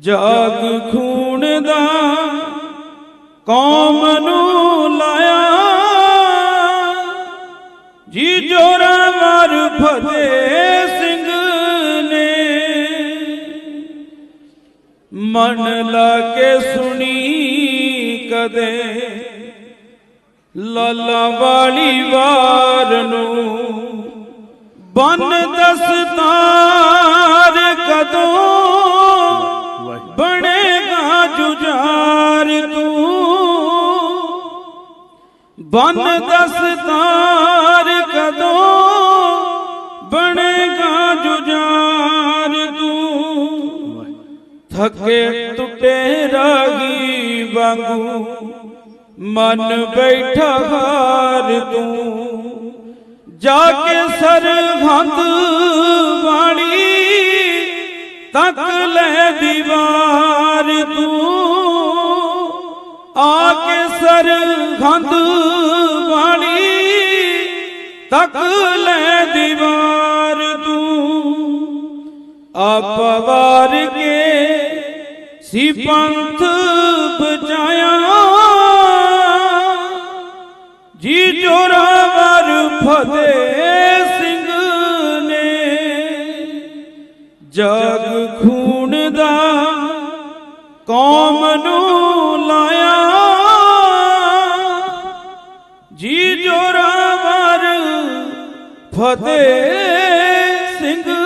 ਜਗ ਖੂਨ ਦਾ ਕੌਮ ਨੂੰ ਲਾਇਆ। ਜੀ ਜੋਰਾ ਮਰ ਫਤਿਹ ਸਿੰਘ ਨੇ। ਮਨ ਲਾ ਕੇ ਸੁਣੀ ਕਦੇ ਲਾਲਾ ਵਾਲੀ ਵਾਰ ਨੂੰ। ਬਨ ਦਸਤਾਰ ਕਦੋਂ ਬਨ ਦਸਤਾਰ ਕਦੋਂ ਬਣੇਗਾ ਜੁਜਾਰ ਤੂੰ? ਥੱਕੇ ਟੁੱਟੇ ਰਾਗੀ ਵਾਂਗੂ ਮਨ ਬੈਠਾ ਹਾਰ ਤੂੰ। ਜਾ ਕੇ ਸਰਹੰਦ ਵਾਲੀ ਤੱਕ ਲੈ ਦੀਵਾਰ ਤੂੰ। ਕੇ ਸਰਹੰਦ ਵਾਲੀ ਤੱਕ ਲੈ ਦੀਵਾਰ ਤੂੰ। ਆਪ ਵਾਰ ਕੇ ਸੀ ਪੰਥ ਬਚਾਇਆ। ਜੀ ਜੋਰਾਵਰ ਫਤਿਹ ਸਿੰਘ ਨੇ ਜਗ ਖੂਨ ਦਾ ਕੌਮ ਨੂੰ ਫਤਿਹ ਸਿੰਘ